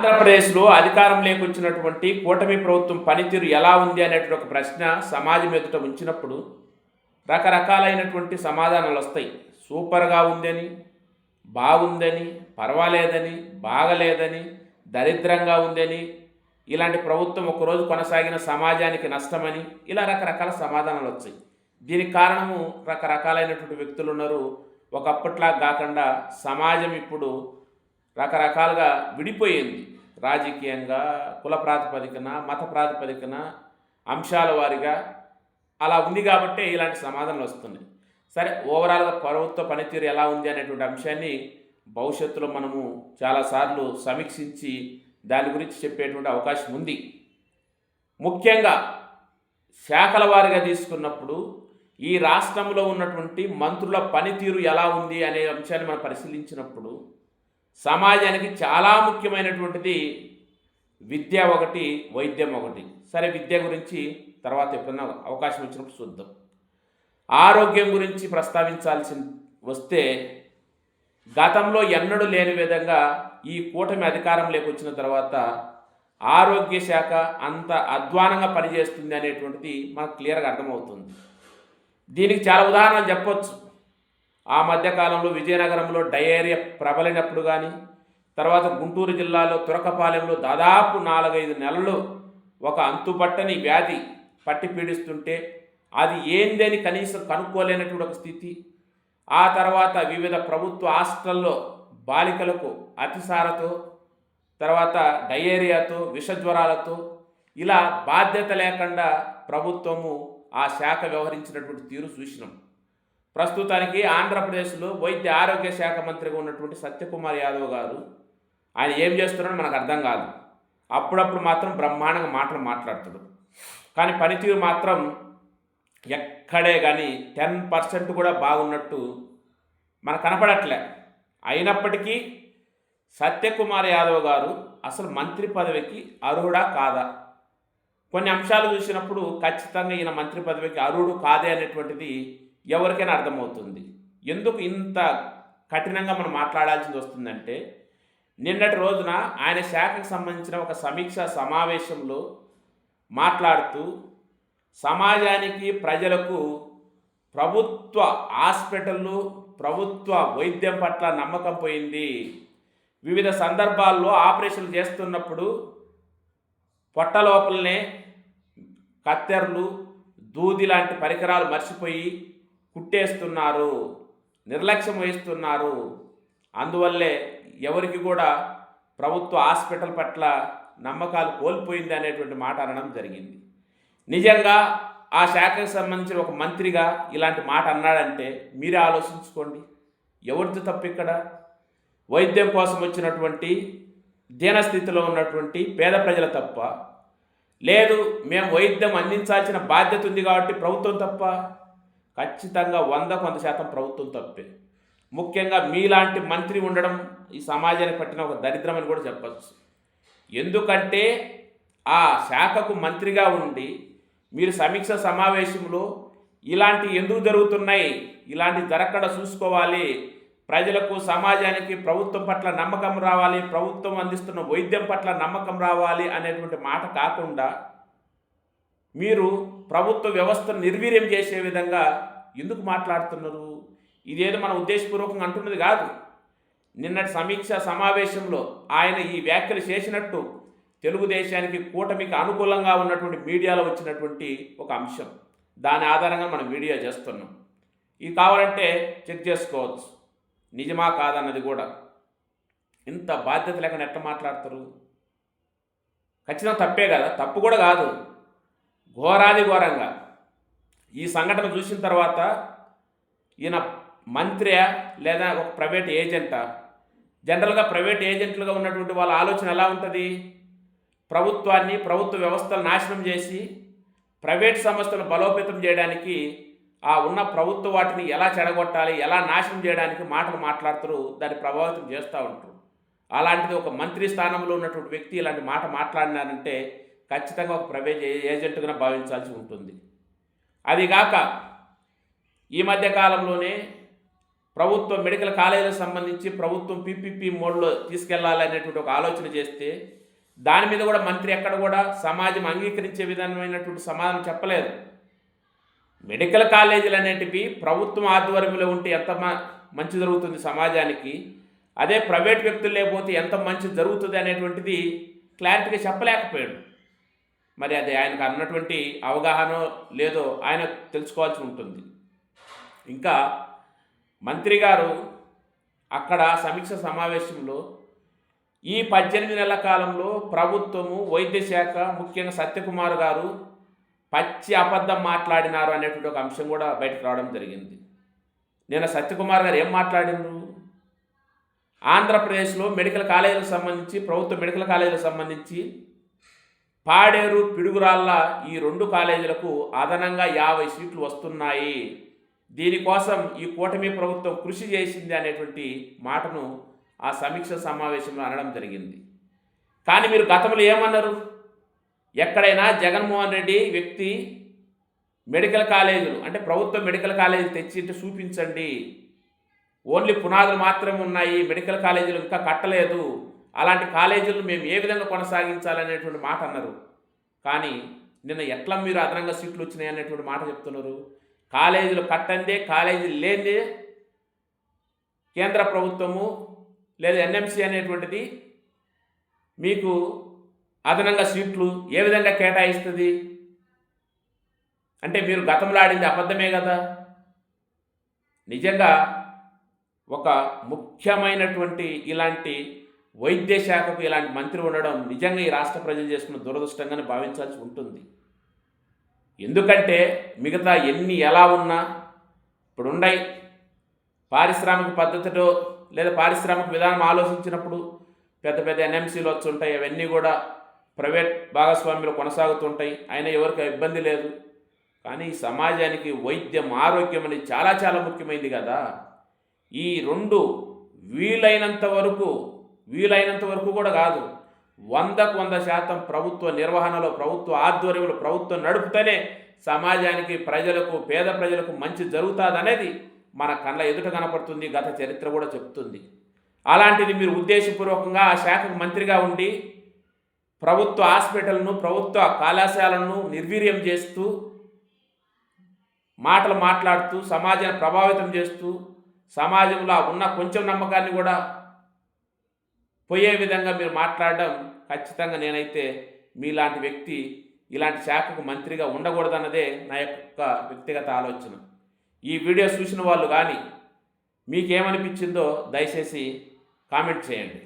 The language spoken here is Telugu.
ఆంధ్రప్రదేశ్లో అధికారం లేకొచ్చినటువంటి కూటమి ప్రభుత్వం పనితీరు ఎలా ఉంది అనేటువంటి ఒక ప్రశ్న సమాజం ఎదుట ఉంచినప్పుడు రకరకాలైనటువంటి సమాధానాలు వస్తాయి. సూపర్గా ఉందని బాగుందని పర్వాలేదని బాగలేదని దరిద్రంగా ఉందని ఇలాంటి ప్రభుత్వం ఒకరోజు కొనసాగిన సమాజానికి నష్టమని ఇలా రకరకాల సమాధానాలు వచ్చాయి. దీనికి కారణము రకరకాలైనటువంటి వ్యక్తులు ఉన్నారు ఒకప్పట్లా కాకుండా సమాజం ఇప్పుడు రకరకాలుగా విడిపోయింది. రాజకీయంగా కుల ప్రాతిపదికన మత ప్రాతిపదికన అంశాల వారిగా అలా ఉంది కాబట్టే ఇలాంటి సమాధానాలు వస్తున్నాయి. సరే ఓవరాల్గా ప్రభుత్వ పనితీరు ఎలా ఉంది అనేటువంటి అంశాన్ని భవిష్యత్తులో మనము చాలాసార్లు సమీక్షించి దాని గురించి చెప్పేటువంటి అవకాశం ఉంది. ముఖ్యంగా శాఖల వారిగా తీసుకున్నప్పుడు ఈ రాష్ట్రంలో ఉన్నటువంటి మంత్రుల పనితీరు ఎలా ఉంది అనే అంశాన్ని మనం పరిశీలించినప్పుడు సమాజానికి చాలా ముఖ్యమైనటువంటిది విద్య ఒకటి వైద్యం ఒకటి. సరే విద్య గురించి తర్వాత ఎప్పుడన్నా అవకాశం వచ్చినప్పుడు చూద్దాం. ఆరోగ్యం గురించి ప్రస్తావించాల్సి వస్తే గతంలో ఎన్నడూ లేని విధంగా ఈ కూటమి అధికారంలోకి వచ్చిన తర్వాత ఆరోగ్య శాఖ అంత అధ్వానంగా పనిచేస్తుంది అనేటువంటిది మనకు క్లియర్గా అర్థమవుతుంది. దీనికి చాలా ఉదాహరణలు చెప్పొచ్చు. ఆ మధ్యకాలంలో విజయనగరంలో డయేరియా ప్రబలినప్పుడు కానీ తర్వాత గుంటూరు జిల్లాలో తురకపాలెంలో దాదాపు నాలుగైదు నెలలు ఒక అంతుపట్టని వ్యాధి పట్టి పీడిస్తుంటే అది ఏందని కనీసం కనుక్కోలేనటువంటి ఒక స్థితి. ఆ తర్వాత వివిధ ప్రభుత్వ హాస్టల్లో బాలికలకు అతిసారతో తర్వాత డయేరియాతో విషజ్వరాలతో ఇలా బాధ్యత లేకుండా ప్రభుత్వము ఆ శాఖ వ్యవహరించినటువంటి తీరు చూసినాం. ప్రస్తుతానికి ఆంధ్రప్రదేశ్లో వైద్య ఆరోగ్య శాఖ మంత్రిగా ఉన్నటువంటి సత్యకుమార్ యాదవ్ గారు ఆయన ఏం చేస్తున్నారో మనకు అర్థం కాదు. అప్పుడప్పుడు మాత్రం బ్రహ్మాండంగా మాటలు మాట్లాడతాడు. కానీ పనితీరు మాత్రం ఎక్కడే కానీ టెన్ పర్సెంట్ కూడా బాగున్నట్టు మనకు కనపడట్లే. అయినప్పటికీ సత్యకుమార్ యాదవ్ గారు అసలు మంత్రి పదవికి అర్హుడా కాదా? కొన్ని అంశాలు చూసినప్పుడు ఖచ్చితంగా ఈయన మంత్రి పదవికి అర్హుడు కాదే అనేటువంటిది ఎవరికైనా అర్థమవుతుంది. ఎందుకు ఇంత కఠినంగా మనం మాట్లాడాల్సింది వస్తుందంటే నిన్నటి రోజున ఆయన శాఖకు సంబంధించిన ఒక సమీక్ష సమావేశంలో మాట్లాడుతూ సమాజానికి ప్రజలకు ప్రభుత్వ హాస్పిటళ్ళు ప్రభుత్వ వైద్యం పట్ల నమ్మకం పోయింది. వివిధ సందర్భాల్లో ఆపరేషన్లు చేస్తున్నప్పుడు పొట్ట లోపలనే కత్తెరలు దూది లాంటి పరికరాలు మర్చిపోయి కుట్టేస్తున్నారు నిర్లక్ష్యం వహిస్తున్నారు. అందువల్లే ఎవరికి కూడా ప్రభుత్వ హాస్పిటల్ పట్ల నమ్మకాలు కోల్పోయింది అనేటువంటి మాట అనడం జరిగింది. నిజంగా ఆ శాఖకు సంబంధించిన ఒక మంత్రిగా ఇలాంటి మాట అన్నాడంటే మీరే ఆలోచించుకోండి. ఎవరిది తప్పు ఇక్కడ? వైద్యం కోసం వచ్చినటువంటి దీనస్థితిలో ఉన్నటువంటి పేద ప్రజల తప్ప. లేదు మేము వైద్యం అందించాల్సిన బాధ్యత ఉంది కాబట్టి ప్రభుత్వం తప్ప. ఖచ్చితంగా వంద కొంత శాతం ప్రభుత్వం తప్పే. ముఖ్యంగా మీలాంటి మంత్రి ఉండడం ఈ సమాజానికి పట్టిన ఒక దరిద్రం అని కూడా చెప్పచ్చు. ఎందుకంటే ఆ శాఖకు మంత్రిగా ఉండి మీరు సమీక్ష సమావేశంలో ఇలాంటి ఎందుకు జరుగుతున్నాయి ఇలాంటి జరగకుండా చూసుకోవాలి ప్రజలకు సమాజానికి ప్రభుత్వం పట్ల నమ్మకం రావాలి ప్రభుత్వం అందిస్తున్న వైద్యం పట్ల నమ్మకం రావాలి అనేటువంటి మాట కాకుండా మీరు ప్రభుత్వ వ్యవస్థను నిర్వీర్యం చేసే విధంగా ఎందుకు మాట్లాడుతున్నారు? ఇదేదో మన ఉద్దేశపూర్వకంగా అంటున్నది కాదు. నిన్నటి సమీక్ష సమావేశంలో ఆయన ఈ వ్యాఖ్యలు చేసినట్టు తెలుగుదేశానికి కూటమికి అనుకూలంగా ఉన్నటువంటి మీడియాలో వచ్చినటువంటి ఒక అంశం. దాని ఆధారంగా మనం వీడియో చేస్తున్నాం. ఇది కావాలంటే చెక్ చేసుకోవచ్చు. నిజమా కాదన్నది కూడా. ఇంత బాధ్యత లేకుండా ఎట్లా మాట్లాడతారు? ఖచ్చితంగా తప్పే కదా. తప్పు కూడా కాదు. ఘోరాది ఘోరంగా. ఈ సంఘటన చూసిన తర్వాత ఈయన మంత్రి లేదా ఒక ప్రైవేట్ ఏజెంటా? జనరల్గా ప్రైవేట్ ఏజెంట్లుగా ఉన్నటువంటి వాళ్ళ ఆలోచన ఎలా ఉంటుంది? ప్రభుత్వాన్ని ప్రభుత్వ వ్యవస్థలు నాశనం చేసి ప్రైవేట్ సంస్థలు బలోపేతం చేయడానికి ఆ ఉన్న ప్రభుత్వ వాటిని ఎలా చెడగొట్టాలి ఎలా నాశనం చేయడానికి మాటలు మాట్లాడుతారు దాన్ని ప్రభావితం చేస్తూ ఉంటారు. అలాంటిది ఒక మంత్రి స్థానంలో ఉన్నటువంటి వ్యక్తి ఇలాంటి మాట మాట్లాడినారంటే ఖచ్చితంగా ఒక ప్రైవేట్ ఏజెంట్గా భావించాల్సి ఉంటుంది. అదిగాక ఈ మధ్య కాలంలోనే ప్రభుత్వం మెడికల్ కాలేజీలకు సంబంధించి ప్రభుత్వం పీపీపీ మోడ్లో తీసుకెళ్ళాలి అనేటువంటి ఒక ఆలోచన చేస్తే దాని మీద కూడా మంత్రి ఎక్కడ కూడా సమాజం అంగీకరించే విధమైనటువంటి సమాధానం చెప్పలేదు. మెడికల్ కాలేజీలు అనేటివి ప్రభుత్వం ఆధ్వర్యంలో ఉంటే ఎంత మ- మంచి జరుగుతుంది సమాజానికి అదే ప్రైవేట్ వ్యక్తులు లేకపోతే ఎంత మంచి జరుగుతుంది అనేటువంటిది క్లారిటీగా చెప్పలేకపోయాడు. మరి అది ఆయనకు అన్నటువంటి అవగాహన లేదో ఆయన తెలుసుకోవాల్సి ఉంటుంది. ఇంకా మంత్రి గారు అక్కడ సమీక్ష సమావేశంలో ఈ పద్దెనిమిది నెలల కాలంలో ప్రభుత్వము వైద్య శాఖ ముఖ్యంగా సత్యకుమార్ గారు పచ్చి అబద్ధం మాట్లాడినారు అనేటువంటి ఒక అంశం కూడా బయటకు రావడం జరిగింది. నేను సత్యకుమార్ గారు ఏం మాట్లాడిండ్రు? ఆంధ్రప్రదేశ్లో మెడికల్ కాలేజీలకు సంబంధించి ప్రభుత్వ మెడికల్ కాలేజీలకు సంబంధించి పాడేరు పిడుగురాళ్ళ ఈ రెండు కాలేజీలకు అదనంగా యాభై సీట్లు వస్తున్నాయి. దీనికోసం ఈ కూటమి ప్రభుత్వం కృషి చేసింది అనేటువంటి మాటను ఆ సమీక్ష సమావేశంలో అనడం జరిగింది. కానీ మీరు గతంలో ఏమన్నారు? ఎక్కడైనా జగన్మోహన్ రెడ్డి వ్యక్తి మెడికల్ కాలేజీలు అంటే ప్రభుత్వ మెడికల్ కాలేజీలు తెచ్చి చూపించండి. ఓన్లీ పునాదులు మాత్రమే ఉన్నాయి మెడికల్ కాలేజీలు ఇంకా కట్టలేదు. అలాంటి కాలేజీలు మేము ఏ విధంగా కొనసాగించాలనేటువంటి మాట అన్నారు. కానీ నిన్న ఎట్లా మీరు అదనంగా సీట్లు వచ్చినాయి అనేటువంటి మాట చెప్తున్నారు. కాలేజీలు కట్టందే కాలేజీలు లేనిదే కేంద్ర ప్రభుత్వము లేదా ఎన్ఎంసి అనేటువంటిది మీకు అదనంగా సీట్లు ఏ విధంగా కేటాయిస్తుంది? అంటే మీరు గతంలో ఆడింది అబద్ధమే కదా? నిజంగా ఒక ముఖ్యమైనటువంటి ఇలాంటి వైద్య శాఖకు ఇలాంటి మంత్రి ఉండడం నిజంగా ఈ రాష్ట్ర ప్రజలు చేసుకున్న దురదృష్టంగానే భావించాల్సి ఉంటుంది. ఎందుకంటే మిగతా ఎన్ని ఎలా ఉన్నా ఇప్పుడు ఉండయి పారిశ్రామిక పద్ధతిలో లేదా పారిశ్రామిక విధానం ఆలోచించినప్పుడు పెద్ద పెద్ద ఎన్ఎంసీలు వచ్చుంటాయి. అవన్నీ కూడా ప్రైవేట్ భాగస్వామ్యులు కొనసాగుతుంటాయి. అయినా ఎవరికి ఇబ్బంది లేదు. కానీ సమాజానికి వైద్యం ఆరోగ్యం అనేది చాలా చాలా ముఖ్యమైనది కదా. ఈ రెండు వీలైనంత వరకు వీలైనంత వరకు కూడా కాదు. వందకు వంద శాతం ప్రభుత్వ నిర్వహణలో ప్రభుత్వ ఆధ్వర్యంలో ప్రభుత్వం నడుపుతూనే సమాజానికి ప్రజలకు పేద ప్రజలకు మంచి జరుగుతుంది అనేది మన కళ్ళ ఎదుట కనపడుతుంది గత చరిత్ర కూడా చెప్తుంది. అలాంటిది మీరు ఉద్దేశపూర్వకంగా ఆ శాఖకు మంత్రిగా ఉండి ప్రభుత్వ హాస్పిటల్ను ప్రభుత్వ కళాశాలను నిర్వీర్యం చేస్తూ మాటలు మాట్లాడుతూ సమాజాన్ని ప్రభావితం చేస్తూ సమాజంలో ఉన్న కొంచెం నమ్మకాన్ని కూడా పోయే విధంగా మీరు మాట్లాడడం ఖచ్చితంగా నేనైతే మీలాంటి వ్యక్తి ఇలాంటి శాఖకు మంత్రిగా ఉండకూడదన్నదే నా యొక్క వ్యక్తిగత ఆలోచన. ఈ వీడియో చూసిన వాళ్ళు కానీ మీకేమనిపించిందో దయచేసి కామెంట్ చేయండి.